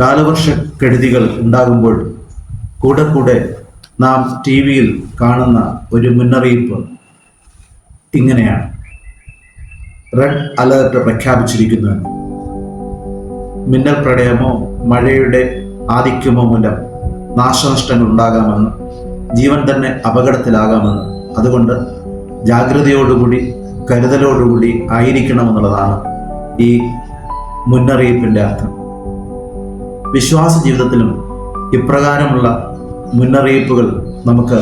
കാലവർഷക്കെടുതികൾ ഉണ്ടാകുമ്പോൾ കൂടെ കൂടെ നാം ടി വിയിൽ കാണുന്ന ഒരു മുന്നറിയിപ്പ് ഇങ്ങനെയാണ്. റെഡ് അലേർട്ട് പ്രഖ്യാപിച്ചിരിക്കുന്നു. മിന്നൽ പ്രളയമോ മഴയുടെ ആധിക്യമോ മൂലം നാശനഷ്ടങ്ങൾ ഉണ്ടാകാമെന്ന് ജീവൻ തന്നെ അപകടത്തിലാകാമെന്ന് അതുകൊണ്ട് ജാഗ്രതയോടുകൂടി കരുതലോടുകൂടി ആയിരിക്കണമെന്നുള്ളതാണ് ഈ മുന്നറിയിപ്പിന്റെ അർത്ഥം. വിശ്വാസ ജീവിതത്തിലും ഇപ്രകാരമുള്ള മുന്നറിയിപ്പുകൾ നമുക്ക്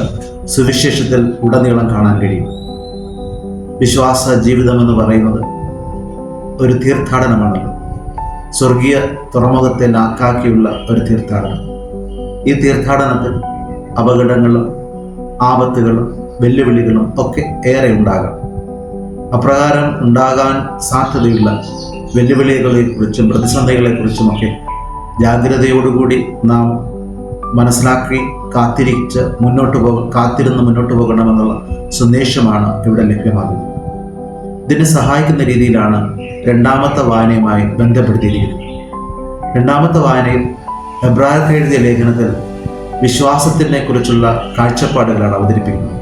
സുവിശേഷത്തിൽ ഉടനീളം കാണാൻ കഴിയും. വിശ്വാസ ജീവിതം എന്ന് പറയുന്നത് ഒരു തീർത്ഥാടനമാണല്ലോ. സ്വർഗീയ തുറമുഖത്തെ നാക്കാക്കിയുള്ള ഒരു തീർത്ഥാടനം. ഈ തീർത്ഥാടനത്തിൽ അപകടങ്ങളും ആപത്തുകളും വെല്ലുവിളികളും ഒക്കെ ഏറെ ഉണ്ടാകാം. അപ്രകാരം ഉണ്ടാകാൻ സാധ്യതയുള്ള വെല്ലുവിളികളെക്കുറിച്ചും പ്രതിസന്ധികളെക്കുറിച്ചുമൊക്കെ ജാഗ്രതയോടുകൂടി നാം മനസ്സിലാക്കി കാത്തിരിച്ച് മുന്നോട്ട് പോക കാത്തിരുന്ന് മുന്നോട്ട് പോകണമെന്നുള്ള സന്ദേശമാണ് ഇവിടെ ലഭ്യമാകുന്നത്. ഇതിനെ സഹായിക്കുന്ന രീതിയിലാണ് രണ്ടാമത്തെ വായനയുമായി ബന്ധപ്പെടുത്തിയിരിക്കുന്നത്. രണ്ടാമത്തെ വായനയിൽ എബ്രാഹിം എഴുതിയ ലേഖനത്തിൽ വിശ്വാസത്തിനെ കുറിച്ചുള്ള കാഴ്ചപ്പാടുകളാണ് അവതരിപ്പിക്കുന്നത്.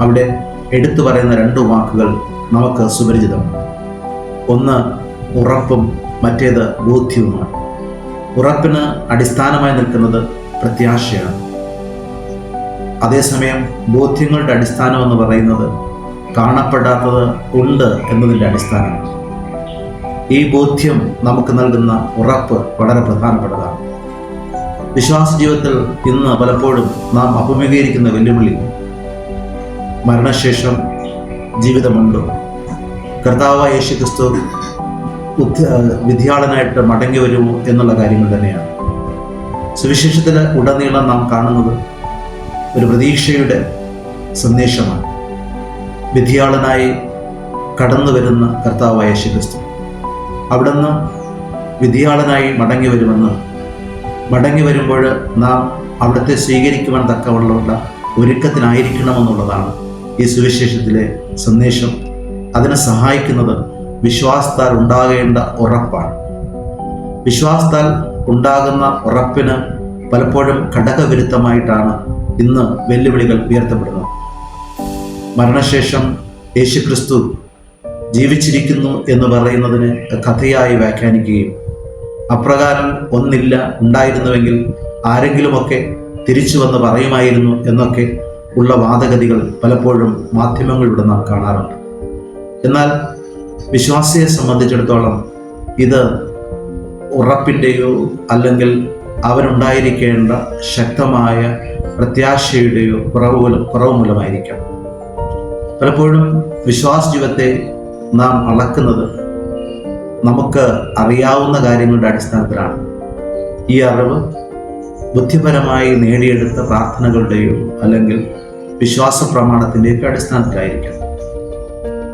അവിടെ എടുത്തു പറയുന്ന രണ്ട് വാക്കുകൾ നമുക്ക് സുപരിചിതമാണ്. ഒന്ന് ഉറപ്പും മറ്റേത് ബോധ്യവുമാണ്. ഉറപ്പിന് അടിസ്ഥാനമായി നിൽക്കുന്നത് പ്രത്യാശയാണ്. അതേസമയം ബോധ്യങ്ങളുടെ അടിസ്ഥാനം എന്ന് പറയുന്നത് കാണപ്പെടാത്തത് ഉണ്ട് എന്നതിന്റെ അടിസ്ഥാനമാണ്. ഈ ബോധ്യം നമുക്ക് നൽകുന്ന ഉറപ്പ് വളരെ പ്രധാനപ്പെട്ടതാണ്. വിശ്വാസ ജീവിതത്തിൽ ഇന്ന് പലപ്പോഴും നാം അഭിമുഖീകരിക്കുന്ന വെല്ലുവിളി മരണശേഷം ജീവിതമുണ്ടോ? കർത്താവായ യേശു ക്രിസ്തു വിധിയാളനായിട്ട് മടങ്ങി വരുമോ എന്നുള്ള കാര്യങ്ങൾ തന്നെയാണ്. സുവിശേഷത്തിൽ ഉടനീളം നാം കാണുന്നത് ഒരു പ്രതീക്ഷയുടെ സന്ദേശമാണ്. വിധിയാളനായി കടന്നു വരുന്ന കർത്താവായ യേശു ക്രിസ്തു അവിടുന്ന് വിധിയാളനായി മടങ്ങി വരുമെന്ന്. മടങ്ങി വരുമ്പോൾ നാം അവിടുത്തെ സ്വീകരിക്കുവാൻ തക്കവണ്ണമുള്ള ഒരുക്കത്തിനായിരിക്കണമെന്നുള്ളതാണ് ഈ സുവിശേഷത്തിലെ സന്ദേശം. അതിനെ സഹായിക്കുന്നത് വിശ്വാസത്താൽ ഉണ്ടാകേണ്ട ഉറപ്പാണ്. വിശ്വാസത്താൽ ഉണ്ടാകുന്ന ഉറപ്പിന് പലപ്പോഴും ഘടകവിരുദ്ധമായിട്ടാണ് ഇന്ന് വെല്ലുവിളികൾ ഉയർത്തപ്പെടുന്നത്. മരണശേഷം യേശുക്രിസ്തു ജീവിച്ചിരിക്കുന്നു എന്ന് പറയുന്നതിന് കഥയായി വ്യാഖ്യാനിക്കുകയും അപ്രകാരം ഒന്നില്ല ഉണ്ടായിരുന്നുവെങ്കിൽ ആരെങ്കിലുമൊക്കെ തിരിച്ചു വന്ന് പറയുമായിരുന്നു എന്നൊക്കെ ഉള്ള വാദഗതികൾ പലപ്പോഴും മാധ്യമങ്ങളിലൂടെ നാം കാണാറുണ്ട്. എന്നാൽ വിശ്വാസിയെ സംബന്ധിച്ചിടത്തോളം ഇത് ഉറപ്പിന്റെയോ അല്ലെങ്കിൽ അവനുണ്ടായിരിക്കേണ്ട ശക്തമായ പ്രത്യാശയുടെയോ കുറവ് കുറവ് മൂലമായിരിക്കാം. പലപ്പോഴും വിശ്വാസ ജീവിതത്തെ നാം അളക്കുന്നത് നമുക്ക് അറിയാവുന്ന കാര്യങ്ങളുടെ അടിസ്ഥാനത്തിലാണ്. ഈ അറിവ് ബുദ്ധിപരമായി നേടിയെടുത്ത പ്രാർത്ഥനകളുടെയോ അല്ലെങ്കിൽ വിശ്വാസ പ്രമാണത്തിന്റെയൊക്കെ അടിസ്ഥാനത്തിലായിരിക്കാം.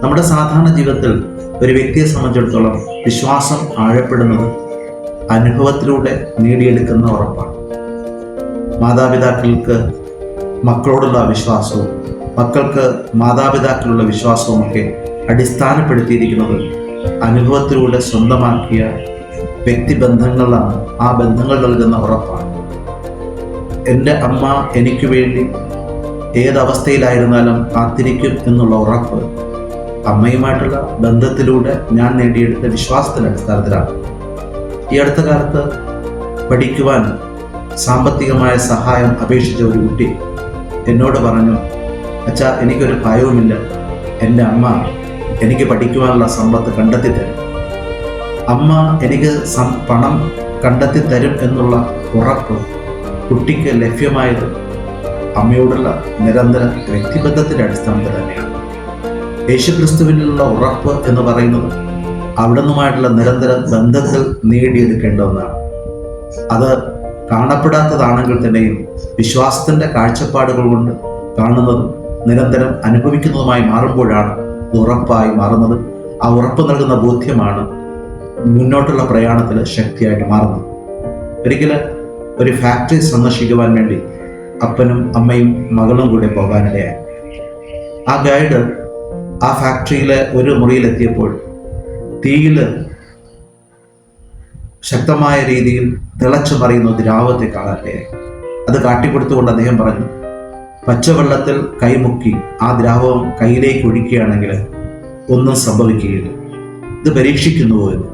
നമ്മുടെ സാധാരണ ജീവിതത്തിൽ ഒരു വ്യക്തിയെ സംബന്ധിച്ചിടത്തോളം വിശ്വാസം ആഴപ്പെടുന്നത് അനുഭവത്തിലൂടെ നേടിയെടുക്കുന്ന ഉറപ്പാണ്. മാതാപിതാക്കൾക്ക് മക്കളോടുള്ള വിശ്വാസവും മക്കൾക്ക് മാതാപിതാക്കളുള്ള വിശ്വാസവും ഒക്കെ അടിസ്ഥാനപ്പെടുത്തിയിരിക്കുന്നത് അനുഭവത്തിലൂടെ സ്വന്തമാക്കിയ വ്യക്തിബന്ധങ്ങളാണ് ആ ബന്ധങ്ങൾ നൽകുന്ന ഉറപ്പാണ്. എന്റെ അമ്മ എനിക്ക് വേണ്ടി ഏതവസ്ഥയിലായിരുന്നാലും കാത്തിരിക്കും എന്നുള്ള ഉറപ്പ് അമ്മയുമായിട്ടുള്ള ബന്ധത്തിലൂടെ ഞാൻ നേടിയെടുത്ത വിശ്വാസത്തിന്റെ അടിസ്ഥാനത്തിലാണ്. ഈ അടുത്ത കാലത്ത് പഠിക്കുവാൻ സാമ്പത്തികമായ സഹായം അപേക്ഷിച്ച ഒരു കുട്ടി എന്നോട് പറഞ്ഞു അച്ഛാ എനിക്കൊരു ഭയവുമില്ല. എന്റെ അമ്മ എനിക്ക് പഠിക്കുവാനുള്ള സമ്പത്ത് കണ്ടെത്തി തരും അമ്മ എനിക്ക് പണം കണ്ടെത്തി തരും എന്നുള്ള ഉറപ്പ് കുട്ടിക്ക് ലഭ്യമായത് അമ്മയോടുള്ള നിരന്തര വ്യക്തിബന്ധത്തിന്റെ അടിസ്ഥാനത്തിൽ തന്നെയാണ്. യേശുക്രിസ്തുവിനുള്ള ഉറപ്പ് എന്ന് പറയുന്നത് അവിടെ നിന്നുമായിട്ടുള്ള നിരന്തര ബന്ധത്തിൽ നേടിയെടുക്കേണ്ട ഒന്നാണ്. അത് കാണപ്പെടാത്തതാണെങ്കിൽ തന്നെയും വിശ്വാസത്തിന്റെ കാഴ്ചപ്പാടുകൾ കൊണ്ട് കാണുന്നതും നിരന്തരം അനുഭവിക്കുന്നതുമായി മാറുമ്പോഴാണ് ഉറപ്പായി മാറുന്നത്. ആ ഉറപ്പ് നൽകുന്ന ബോധ്യമാണ് മുന്നോട്ടുള്ള പ്രയാണത്തിൽ ശക്തിയായിട്ട് മാറുന്നത്. ഒരിക്കലും ഒരു ഫാക്ടറി സന്ദർശിക്കുവാൻ വേണ്ടി അപ്പനും അമ്മയും മകളും കൂടെ പോകാനിടയായി. ആ ഗൈഡ് ആ ഫാക്ടറിയിലെ ഒരു മുറിയിലെത്തിയപ്പോൾ തീയിൽ ശക്തമായ രീതിയിൽ തിളച്ചു മറിയുന്ന ദ്രാവത്തെ കാണട്ടെ അത് കാട്ടിക്കൊടുത്തുകൊണ്ട് അദ്ദേഹം പറഞ്ഞു പച്ചവെള്ളത്തിൽ കൈമുക്കി ആ ദ്രാവകം കയ്യിലേക്ക് ഒഴിക്കുകയാണെങ്കിൽ ഒന്നും സംഭവിക്കുകയില്ല. ഇത് പരീക്ഷിക്കുന്നുവോ എന്ന്.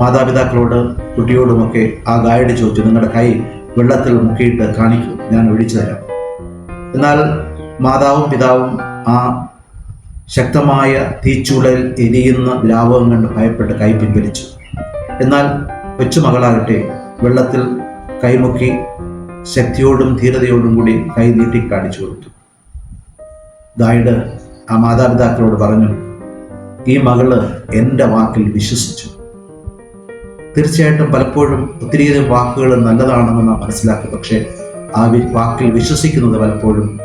മാതാപിതാക്കളോട് കുട്ടിയോടുമൊക്കെ ആ ഗൈഡ് ചോദിച്ചു നിങ്ങളുടെ കൈ വെള്ളത്തിൽ മുക്കിയിട്ട് കാണിക്കൂ ഞാൻ ഒഴിച്ചു തരാം. എന്നാൽ മാതാവും പിതാവും ആ ശക്തമായ തീച്ചുളൽ എരിയുന്ന ദ്രാവകം കണ്ട് ഭയപ്പെട്ട് കൈ പിൻവലിച്ചു. എന്നാൽ കൊച്ചുമകളാകട്ടെ വെള്ളത്തിൽ കൈമുക്കി ശക്തിയോടും ധീരതയോടും കൂടി കൈ നീട്ടി കാണിച്ചു കൊടുത്തു. ഗൈഡ് ആ മാതാപിതാക്കളോട് പറഞ്ഞു ഈ മകൾ എന്റെ വാക്കിൽ വിശ്വസിച്ചു. തീർച്ചയായിട്ടും പലപ്പോഴും ഒത്തിരിയധികം വാക്കുകൾ നല്ലതാണെന്ന് നാം മനസ്സിലാക്കും. പക്ഷേ ആ വാക്കിൽ വിശ്വസിക്കുന്നത് പലപ്പോഴും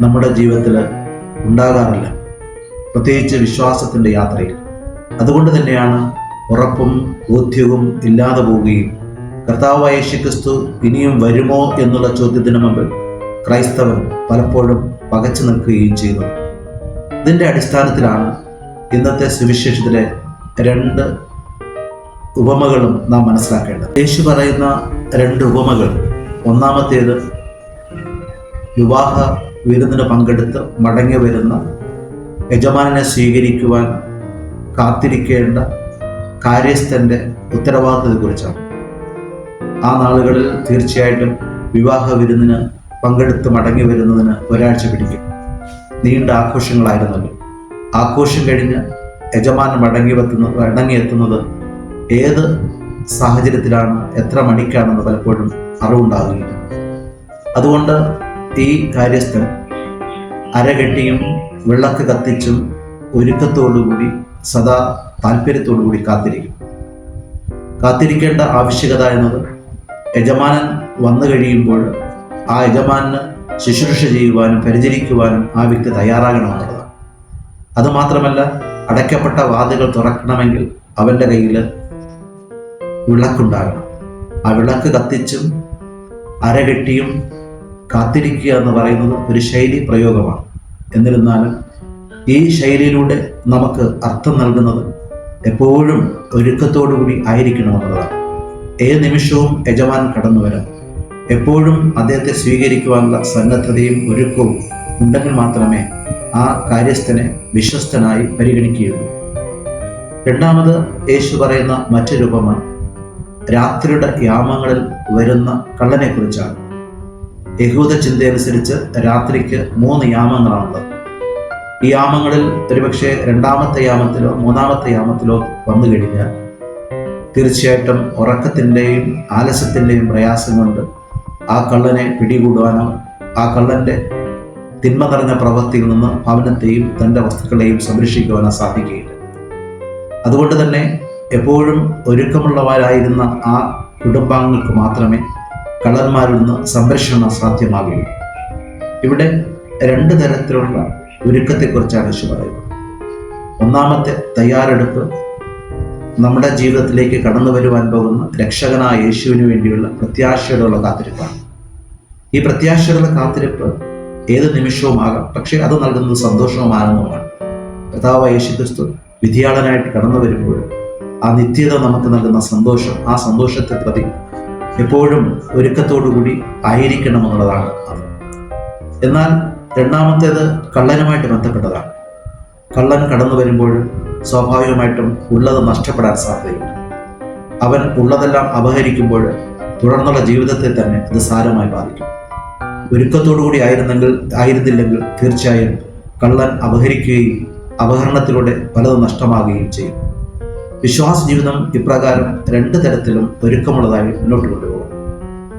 നമ്മുടെ ജീവിതത്തിൽ ഉണ്ടാകാറില്ല. പ്രത്യേകിച്ച് വിശ്വാസത്തിന്റെ യാത്രയിൽ. അതുകൊണ്ട് തന്നെയാണ് ഉറപ്പും ബോധ്യവും ഇല്ലാതെ പോവുകയും കർത്താവായ യേശുക്രിസ്തു ഇനിയും വരുമോ എന്നുള്ള ചോദ്യത്തിന് മുമ്പിൽ ക്രൈസ്തവൻ പലപ്പോഴും പകച്ചു നിൽക്കുകയും ചെയ്യുന്നു ഇതിന്റെ അടിസ്ഥാനത്തിലാണ് ഇന്നത്തെ സുവിശേഷത്തിലെ രണ്ട് ഉപമകളും നാം മനസ്സിലാക്കേണ്ടത്. യേശു പറയുന്ന രണ്ട് ഉപമകൾ ഒന്നാമത്തേത് വിവാഹ വിരുന്നിന് പങ്കെടുത്ത് മടങ്ങി വരുന്ന യജമാനെ സ്വീകരിക്കുവാൻ കാത്തിരിക്കേണ്ട കാര്യസ്ഥന്റെ ഉത്തരവാദിത്തത്തെക്കുറിച്ചാണ് ആ നാളുകളിൽ തീർച്ചയായിട്ടും വിവാഹ വിരുന്നിന് പങ്കെടുത്ത് മടങ്ങി വരുന്നതിന് ഒരാഴ്ച പിടിക്കും. നീണ്ട ആഘോഷങ്ങളായിരുന്നല്ലോ. ആഘോഷം കഴിഞ്ഞ് യജമാനൻ മടങ്ങി എത്തുന്നത് ഏത് സാഹചര്യത്തിലാണ് എത്ര മണിക്കാണെന്ന് പലപ്പോഴും അറിവുണ്ടാകുകയില്ല. അതുകൊണ്ട് ഈ കാര്യസ്ഥൻ അരകെട്ടിയും വിളക്ക് കത്തിച്ചും ഒരുക്കത്തോടുകൂടി സദാ താല്പര്യത്തോടുകൂടി കാത്തിരിക്കും. കാത്തിരിക്കേണ്ട ആവശ്യകത എന്നത് യജമാനൻ വന്നു കഴിയുമ്പോൾ ആ യജമാനന് ശുശ്രൂഷ ചെയ്യുവാനും പരിചരിക്കുവാനും ആ വ്യക്തി തയ്യാറാകണമെന്നുള്ളതാണ് അതുമാത്രമല്ല അടയ്ക്കപ്പെട്ട വാതികൾ തുറക്കണമെങ്കിൽ അവന്റെ കയ്യിൽ വിളക്കുണ്ടാകണം. ആ വിളക്ക് കത്തിച്ചും അരകെട്ടിയും കാത്തിരിക്കുക എന്ന് പറയുന്നത് ഒരു ശൈലി പ്രയോഗമാണ്. എന്നിരുന്നാലും ഈ ശൈലിയിലൂടെ നമുക്ക് അർത്ഥം നൽകുന്നത് എപ്പോഴും ഒരുക്കത്തോടുകൂടി ആയിരിക്കണമെന്നുള്ളതാണ്. ഏത് നിമിഷവും യജമാൻ കടന്നു വരാം. എപ്പോഴും അദ്ദേഹത്തെ സ്വീകരിക്കുവാനുള്ള സന്നദ്ധതയും ഒരുക്കവും ഉണ്ടെങ്കിൽ മാത്രമേ ആ കാര്യസ്ഥനെ വിശ്വസ്തനായി പരിഗണിക്കുകയുള്ളൂ. രണ്ടാമത് യേശു പറയുന്ന മറ്റു രൂപമാണ് രാത്രിയുടെ യാമങ്ങളിൽ വരുന്ന കള്ളനെ കുറിച്ചാണ് യഹൂദ ചിന്തയനുസരിച്ച് രാത്രിക്ക് മൂന്ന് യാമങ്ങളാണുള്ളത്. ഈ യാമങ്ങളിൽ ഒരുപക്ഷെ രണ്ടാമത്തെ യാമത്തിലോ മൂന്നാമത്തെ യാമത്തിലോ വന്നു കഴിഞ്ഞാൽ തീർച്ചയായിട്ടും ഉറക്കത്തിന്റെയും ആലസ്യത്തിന്റെയും പ്രയാസം കൊണ്ട് ആ കള്ളനെ പിടികൂടുവാനോ ആ കള്ളന്റെ തിന്മ നിറഞ്ഞ പ്രവൃത്തിയിൽ നിന്ന് ഭവനത്തെയും തന്റെ വസ്തുക്കളെയും സംരക്ഷിക്കുവാനോ സാധിക്കുകയില്ല. അതുകൊണ്ട് തന്നെ എപ്പോഴും ഒരുക്കമുള്ളവരായിരുന്ന ആ കുടുംബാംഗങ്ങൾക്ക് മാത്രമേ കള്ളന്മാരിൽ നിന്ന് സംരക്ഷണം സാധ്യമാകുകയും ഇവിടെ രണ്ട് തരത്തിലുള്ള ഒരുക്കത്തെക്കുറിച്ചാണ് യേശു പറയുന്നത്. ഒന്നാമത്തെ തയ്യാറെടുപ്പ് നമ്മുടെ ജീവിതത്തിലേക്ക് കടന്നു വരുവാൻ പോകുന്ന രക്ഷകനായ യേശുവിന് വേണ്ടിയുള്ള പ്രത്യാശയോടുള്ള കാത്തിരിപ്പാണ്. ഈ പ്രത്യാശയുള്ള കാത്തിരിപ്പ് ഏത് നിമിഷവുമാകാം പക്ഷേ അത് നൽകുന്നത് സന്തോഷവും ആനന്ദവുമാണ് കർത്താവ് യേശു ക്രിസ്തു വിധിയാളനായിട്ട് കടന്നു വരുമ്പോൾ ആ നിത്യത നമുക്ക് നൽകുന്ന സന്തോഷം ആ സന്തോഷത്തെ പ്രതി എപ്പോഴും ഒരുക്കത്തോടുകൂടി ആയിരിക്കണമെന്നുള്ളതാണ് അത്. എന്നാൽ രണ്ടാമത്തേത് കള്ളനുമായിട്ട് ബന്ധപ്പെട്ടതാണ്. കള്ളൻ കടന്നു വരുമ്പോൾ സ്വാഭാവികമായിട്ടും ഉള്ളത് നഷ്ടപ്പെടാൻ സാധ്യതയുണ്ട്. അവൻ ഉള്ളതെല്ലാം അപഹരിക്കുമ്പോൾ തുടർന്നുള്ള ജീവിതത്തെ തന്നെ അത് സാരമായി ബാധിക്കും. ഒരുക്കത്തോടുകൂടി ആയിരുന്നെങ്കിൽ ആയിരുന്നില്ലെങ്കിൽ തീർച്ചയായും കള്ളൻ അപഹരിക്കുകയും അപഹരണത്തിലൂടെ പലതും നഷ്ടമാകുകയും ചെയ്യും. വിശ്വാസ ജീവിതം ഇപ്രകാരം രണ്ട് തരത്തിലും ഒരുക്കമുള്ളതായി മുന്നോട്ട് കൊണ്ടുപോകും.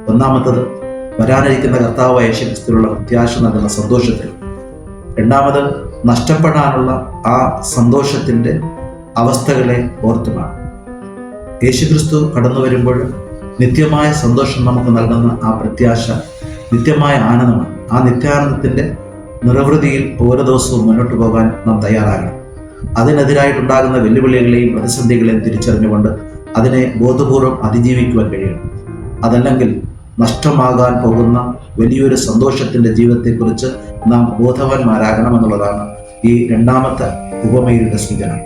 ഒന്നാമത്തത് വരാനിരിക്കുന്ന കർത്താവായ യേശുക്രിസ്തുവിലുള്ള പ്രത്യാശ നൽകുന്ന സന്തോഷത്തിൽ. രണ്ടാമത് നഷ്ടപ്പെടാനുള്ള ആ സന്തോഷത്തിന്റെ അവസ്ഥകളെ ഓർത്തുമാണ്. യേശുക്രിസ്തു കടന്നു വരുമ്പോൾ നിത്യമായ സന്തോഷം നമുക്ക് നൽകുന്ന ആ പ്രത്യാശ നിത്യമായ ആനന്ദമാണ്. ആ നിത്യാനന്ദത്തിന്റെ നിറവൃതിയിൽ ഓരോ ദിവസവും മുന്നോട്ട് പോകാൻ നാം തയ്യാറാകണം. അതിനെതിരായിട്ടുണ്ടാകുന്ന വെല്ലുവിളികളെയും പ്രതിസന്ധികളെയും തിരിച്ചറിഞ്ഞുകൊണ്ട് അതിനെ ബോധപൂർവം അതിജീവിക്കുവാൻ കഴിയണം. അതല്ലെങ്കിൽ നഷ്ടമാകാൻ പോകുന്ന വലിയൊരു സന്തോഷത്തിന്റെ ജീവിതത്തെക്കുറിച്ച് നാം ബോധവാന്മാരാകണമെന്നുള്ളതാണ് ഈ രണ്ടാമത്തെ ഉപമയുടെ സൂചന.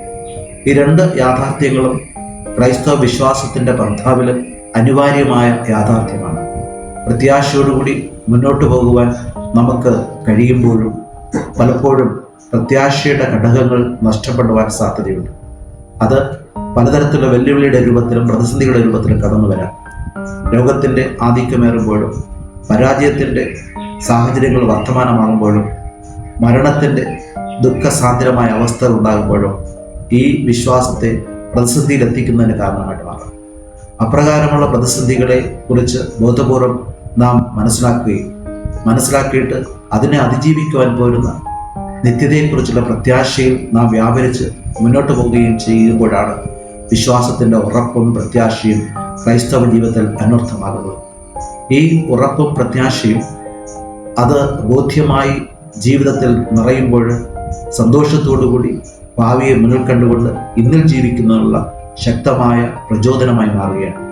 ഈ രണ്ട് യാഥാർത്ഥ്യങ്ങളും ക്രൈസ്തവ വിശ്വാസത്തിന്റെ പന്ഥാവിൽ അനിവാര്യമായ യാഥാർത്ഥ്യമാണ്. പ്രത്യാശയോടുകൂടി മുന്നോട്ട് പോകുവാൻ നമുക്ക് കഴിയുമ്പോഴും പലപ്പോഴും പ്രത്യാശയുടെ ഘടകങ്ങൾ നഷ്ടപ്പെടുവാൻ സാധ്യതയുണ്ട്. അത് പലതരത്തിലുള്ള വെല്ലുവിളിയുടെ രൂപത്തിലും പ്രതിസന്ധികളുടെ രൂപത്തിലും കടന്നു വരാം. രോഗത്തിന്റെ ആധിക്യമേറുമ്പോഴും പരാജയത്തിന്റെ സാഹചര്യങ്ങൾ വർത്തമാനമാകുമ്പോഴും മരണത്തിന്റെ ദുഃഖസാന്ദ്രമായ അവസ്ഥ ഉണ്ടാകുമ്പോഴും ഈ വിശ്വാസത്തെ പ്രതിസന്ധിയിലെത്തിക്കുന്നതിന് കാരണമായിട്ട് മാറാം. അപ്രകാരമുള്ള പ്രതിസന്ധികളെ കുറിച്ച് ബോധപൂർവം നാം മനസ്സിലാക്കുകയും മനസ്സിലാക്കിയിട്ട് അതിനെ അതിജീവിക്കുവാൻ പോരുന്ന നിത്യതയെക്കുറിച്ചുള്ള പ്രത്യാശയിൽ നാം വ്യാപരിച്ച് മുന്നോട്ട് പോവുകയും ചെയ്യുമ്പോഴാണ് വിശ്വാസത്തിന്റെ ഉറപ്പും പ്രത്യാശയും ക്രൈസ്തവ ജീവിതത്തിൽ അനർത്ഥമാകുന്നത്. ഈ ഉറപ്പും പ്രത്യാശയും അത് ബോധ്യമായി ജീവിതത്തിൽ നിറയുമ്പോൾ സന്തോഷത്തോടുകൂടി ഭാവിയെ മുന്നിൽ കണ്ടുകൊണ്ട് ഇന്നിൽ ജീവിക്കുന്നതിനുള്ള ശക്തമായ പ്രചോദനമായി മാറുകയാണ്.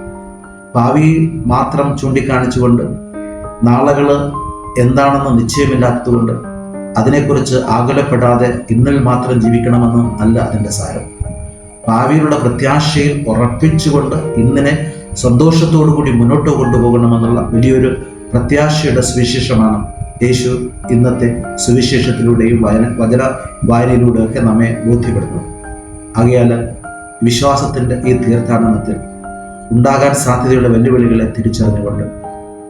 ഭാവി മാത്രം ചൂണ്ടിക്കാണിച്ചുകൊണ്ട് നാളുകൾ എന്താണെന്ന് നിശ്ചയമില്ലാത്തതുകൊണ്ട് അതിനെക്കുറിച്ച് ആകുലപ്പെടാതെ ഇന്നിൽ മാത്രം ജീവിക്കണമെന്ന് അല്ല അതിന്റെ സാരം. ഭാവിയിലുള്ള പ്രത്യാശയിൽ ഉറപ്പിച്ചുകൊണ്ട് ഇന്നിനെ സന്തോഷത്തോടു കൂടി മുന്നോട്ട് കൊണ്ടുപോകണമെന്നുള്ള വലിയൊരു പ്രത്യാശയുടെ സുവിശേഷമാണ് യേശു ഇന്നത്തെ സുവിശേഷത്തിലൂടെയും വചന വചന വായനയിലൂടെയൊക്കെ നമ്മെ ബോധ്യപ്പെടുന്നു ആകയാൽ വിശ്വാസത്തിന്റെ ഈ തീർത്ഥാടനത്തിൽ ഉണ്ടാകാൻ സാധ്യതയുള്ള വെല്ലുവിളികളെ തിരിച്ചറിഞ്ഞുകൊണ്ട്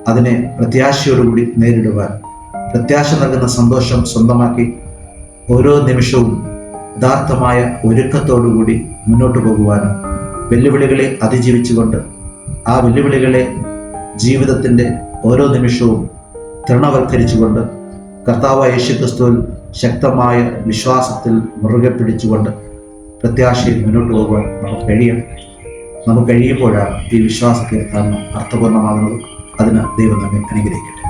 അതിനെ പ്രത്യാശയോടുകൂടി നേരിടുവാൻ പ്രത്യാശ നൽകുന്ന സന്തോഷം സ്വന്തമാക്കി ഓരോ നിമിഷവും യഥാർത്ഥമായ ഒരുക്കത്തോടുകൂടി മുന്നോട്ട് പോകുവാനും വെല്ലുവിളികളെ അതിജീവിച്ചുകൊണ്ട് ആ വെല്ലുവിളികളെ ജീവിതത്തിന്റെ ഓരോ നിമിഷവും തൃണവൽക്കരിച്ചുകൊണ്ട് കർത്താവ് യേശുക്രിസ്തുവിൽ ശക്തമായ വിശ്വാസത്തിൽ മുറുകെ പിടിച്ചുകൊണ്ട് പ്രത്യാശയിൽ മുന്നോട്ട് പോകുവാൻ നമുക്ക് കഴിയണം നമുക്ക് കഴിയുമ്പോഴാണ് ഈ വിശ്വാസ തീർത്ഥാടനം അർത്ഥപൂർണമാകുന്നത് അതിന് ദൈവം നമ്മെ അനുഗ്രഹിക്കട്ടെ.